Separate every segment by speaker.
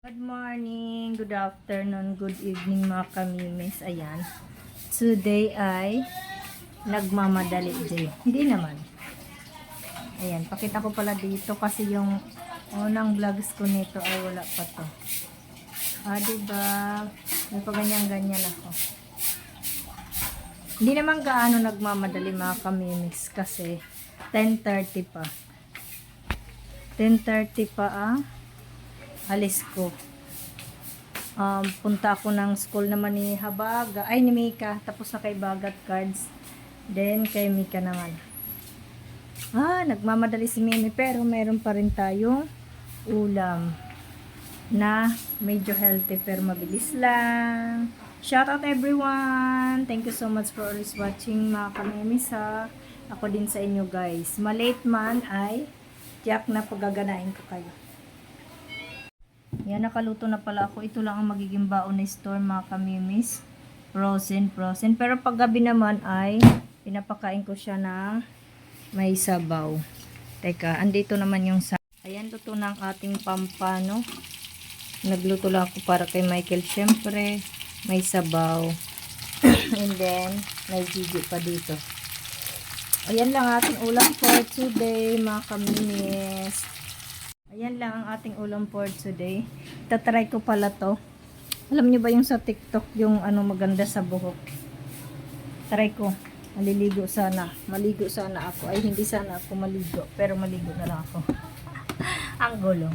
Speaker 1: Good morning, good afternoon, good evening mga kamimis. Ayan. Today ay nagmamadali day. Hindi naman. Ayan, pakita ko pala dito kasi yung unang vlogs ko nito ay wala pa to. Ah, diba? May pa ganyan-ganyan ako. Hindi naman gaano nagmamadali mga kamimis kasi 10.30 pa. 10.30 pa ah alis ko. Um, punta ako ng school naman ni Habaga, ay ni Mika, tapos na kay Bagat Cards. Then kay Mika naman. Ah, nagmamadali si Mimi pero meron pa rin tayong ulam na medyo healthy pero mabilis lang. Shout out everyone! Thank you so much for always watching mga kamimis ha. Ako din sa inyo guys. Malate man ay tiyak na pagaganain ko kayo. Yan, nakaluto na pala ako. Ito lang ang magiging baon na store mga kamimis. Frozen, frozen. Pero paggabi naman ay pinapakain ko siya ng may sabaw. Teka, andito naman yung sa... Ayan, luto na ang ating pampano. Nagluto lang ako para kay Michael. Siyempre, may sabaw. And then, may gigi pa dito. Ayan lang ating ulam for today, mga kamimis. Ayan lang ang ating ulam for today. Tatry ko pala to. Alam niyo ba yung sa TikTok, yung ano maganda sa buhok? Try ko. Maliligo sana. Maligo sana ako. Ay, hindi sana ako maligo. Pero maligo na lang ako. ang gulo.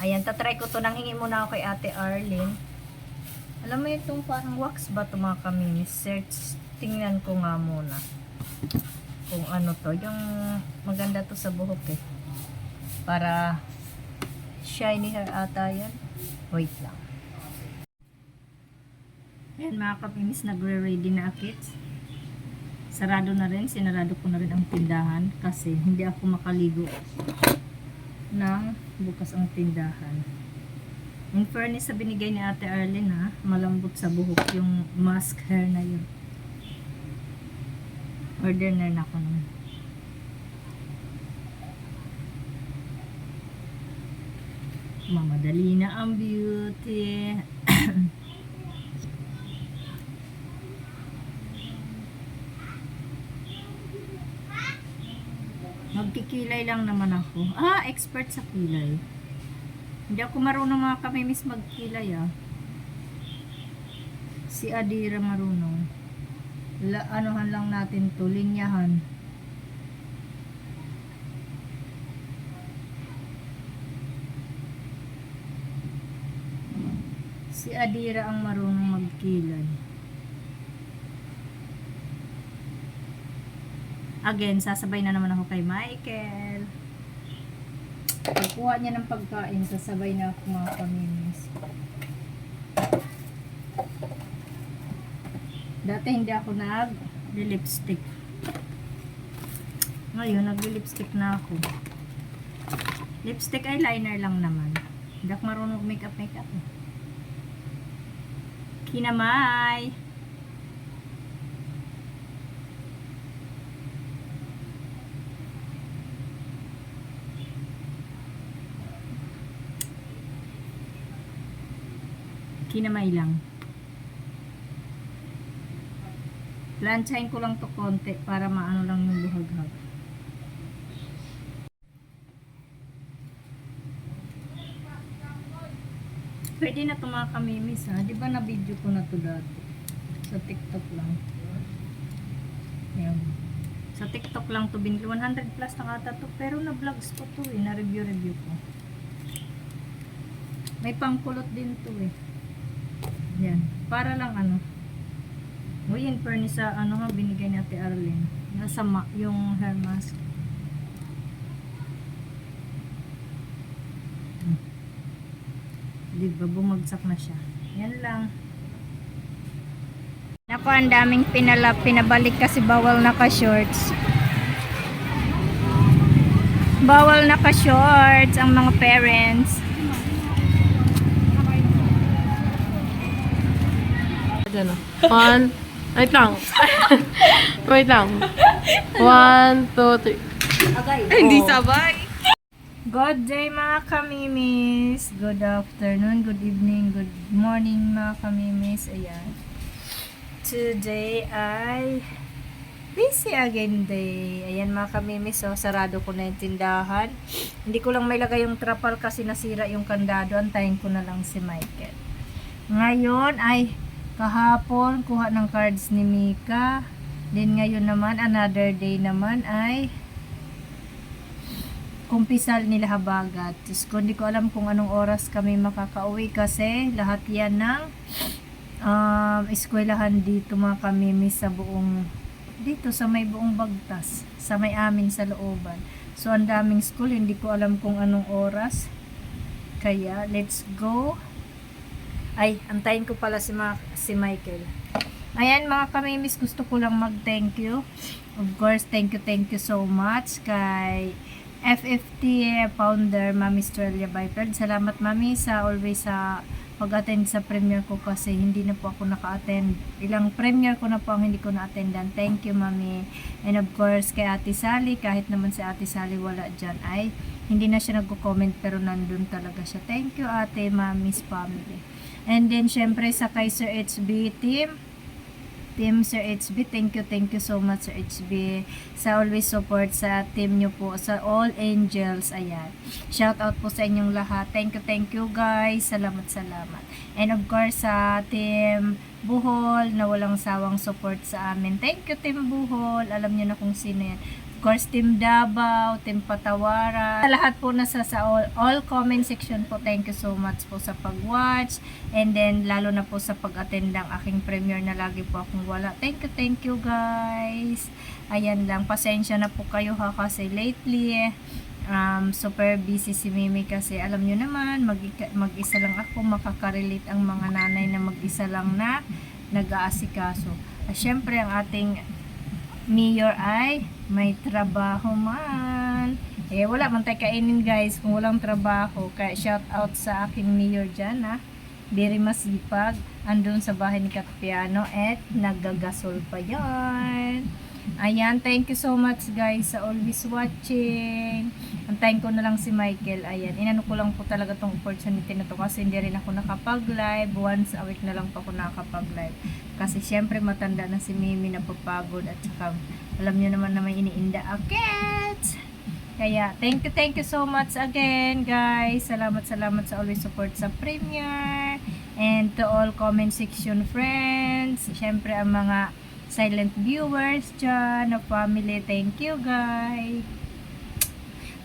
Speaker 1: Ayan, tatry ko to. Nanghingi muna ako kay ate Arlene. Alam mo itong parang wax ba ito mga kaminis? Search, tingnan ko nga muna. Kung ano to. Yung maganda to sa buhok eh. Para shiny hair ata yan. Wait lang. Ayan mga kapimis, nagre-ready na kids. Sarado na rin, sinarado ko na rin ang tindahan kasi hindi ako makaligo nang bukas ang tindahan. In fairness sa binigay ni Ate Arlene ha, malambot sa buhok yung mask hair na yun. Order na rin ako nun. Mamadali na ang beauty. Magkikilay lang naman ako. Ah, expert sa kilay. Hindi ako marunong mga kamimis magkilay ah. Si Adira marunong. La, anuhan lang natin to, linyahan. Si Adira ang marunong magkilay. Again, sasabay na naman ako kay Michael. Pagkuha niya ng pagkain, sasabay na ako mga kaminis. Dati hindi ako nag-lipstick. Ngayon, nag-lipstick na ako. Lipstick eyeliner lang naman. Hindi ako marunong makeup makeup. Eh. Kinamay! Kinamay lang. Planchain ko lang to konti para maano lang yung buhaghag. Pwede na to mga kamimis ha. Di ba na video ko na to dati? Sa TikTok lang. Yan. Sa TikTok lang to binili. 100 plus na ata to. Pero na vlogs ko to eh. Na review review ko. May pangkulot din to eh. Yan. Para lang ano. O yun, furnace sa ano nga binigay ni Ate Arlene. Nasa yung hair mask. Di ba, bumagsak na siya. Yan lang. Naku, ang daming pinala, pinabalik kasi bawal naka-shorts. Bawal naka-shorts ang mga parents.
Speaker 2: Diyan o. One. Wait lang. Wait lang. One, two, three.
Speaker 1: Agay.
Speaker 2: Hindi sabay.
Speaker 1: Good day mga kamimis. Good afternoon, good evening, good morning mga kamimis. Ayan. Today ay busy again day. Ayan mga kamimis. So, sarado ko na yung tindahan. Hindi ko lang may lagay yung trapal kasi nasira yung kandado. Antayin ko na lang si Michael. Ngayon ay kahapon kuha ng cards ni Mika. Then ngayon naman, another day naman ay kumpisal nila habagat. Diyos hindi ko alam kung anong oras kami makakauwi kasi lahat yan ng um, eskwelahan dito mga kamimis sa buong dito sa may buong bagtas sa may amin sa looban. So, ang daming school, hindi ko alam kung anong oras. Kaya, let's go. Ay, antayin ko pala si, Ma- si Michael. Ayan mga kamimis, gusto ko lang mag-thank you. Of course, thank you, thank you so much kay FFT founder Mami Australia Biped. Salamat Mami sa always sa pag-attend sa premiere ko kasi hindi na po ako naka-attend. Ilang premiere ko na po ang hindi ko na-attendan. Thank you Mami. And of course kay Ate Sally, kahit naman si Ate Sally wala dyan ay hindi na siya nagko-comment pero nandun talaga siya. Thank you Ate Mami's family. And then syempre sa kay Sir HB team, Team Sir HB, thank you, thank you so much Sir HB sa always support sa team nyo po, sa All Angels, ayan. Shout out po sa inyong lahat. Thank you, thank you guys. Salamat, salamat. And of course sa team Buhol na walang sawang support sa amin. Thank you Team Buhol. Alam niyo na kung sino yan. Course, Team Davao, Team Patawara. Sa lahat po nasa sa all, all comment section po, thank you so much po sa pag-watch. And then, lalo na po sa pag-attend ng aking premiere na lagi po akong wala. Thank you, thank you guys. Ayan lang, pasensya na po kayo ha kasi lately, um, super busy si Mimi kasi alam nyo naman, mag- mag-isa lang ako, makakarelate ang mga nanay na mag-isa lang na nag-aasikaso. At syempre, ang ating mayor ay may trabaho man. Eh, wala man tayo kainin guys kung walang trabaho. Kaya shout out sa aking mayor dyan ha. Very masipag. Andun sa bahay ni Katpiano at nagagasol pa yan. Ayan, thank you so much guys sa always watching. Antayin ko na lang si Michael. Ayan, inano ko lang po talaga tong opportunity na to kasi hindi rin ako nakapag-live. Once a week na lang po ako nakapag-live. Kasi syempre matanda na si Mimi na papagod at saka alam niyo naman na may iniinda akit. Kaya, thank you, thank you so much again, guys. Salamat, salamat sa always support sa premiere. And to all comment section friends. Syempre, ang mga silent viewers dyan, na family. Thank you, guys.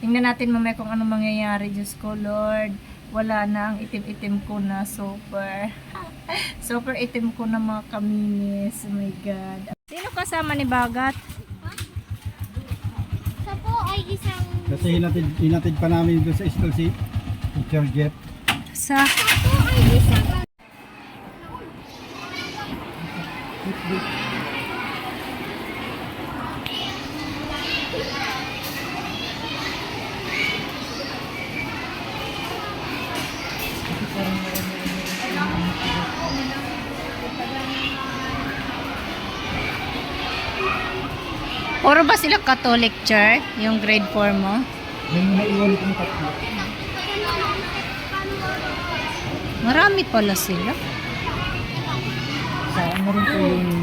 Speaker 1: Tingnan natin mamaya kung ano mangyayari. Diyos ko, Lord. Wala na ang itim-itim ko na super. super itim ko na mga kaminis. Oh my God. Sino kasama ni Bagat?
Speaker 3: Isang...
Speaker 4: Kasi hinatid, hinatid pa namin doon sa school si Teacher Jeff.
Speaker 1: Sa...
Speaker 3: Po ay isang...
Speaker 1: Puro ba sila Catholic Church? Yung grade 4 mo?
Speaker 4: May naiwan kong tatlo.
Speaker 1: Marami pala sila.
Speaker 4: Sa ano rin po yung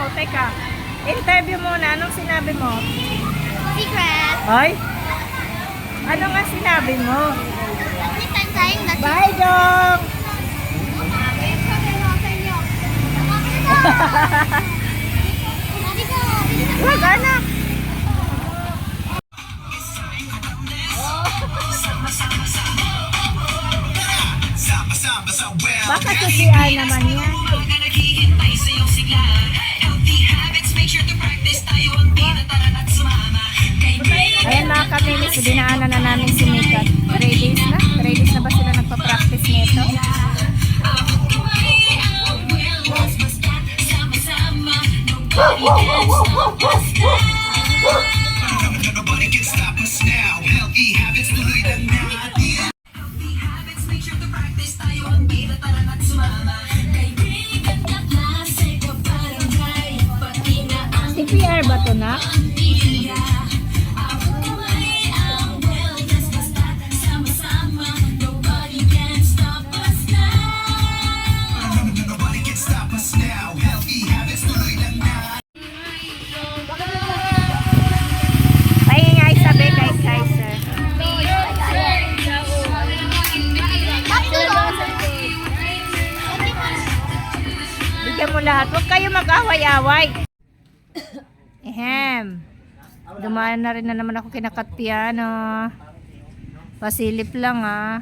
Speaker 1: mo? Teka, interview muna. Anong sinabi mo?
Speaker 3: Secret!
Speaker 1: Ay? Ano nga sinabi mo?
Speaker 3: Anytime tayong nasa...
Speaker 1: Bye, Dong! Wag, anak! CPR ba to na? Lahat. Huwag kayo mag-away-away. Ehem. Dumaan na rin na naman ako kinakat. Pasilip lang ah.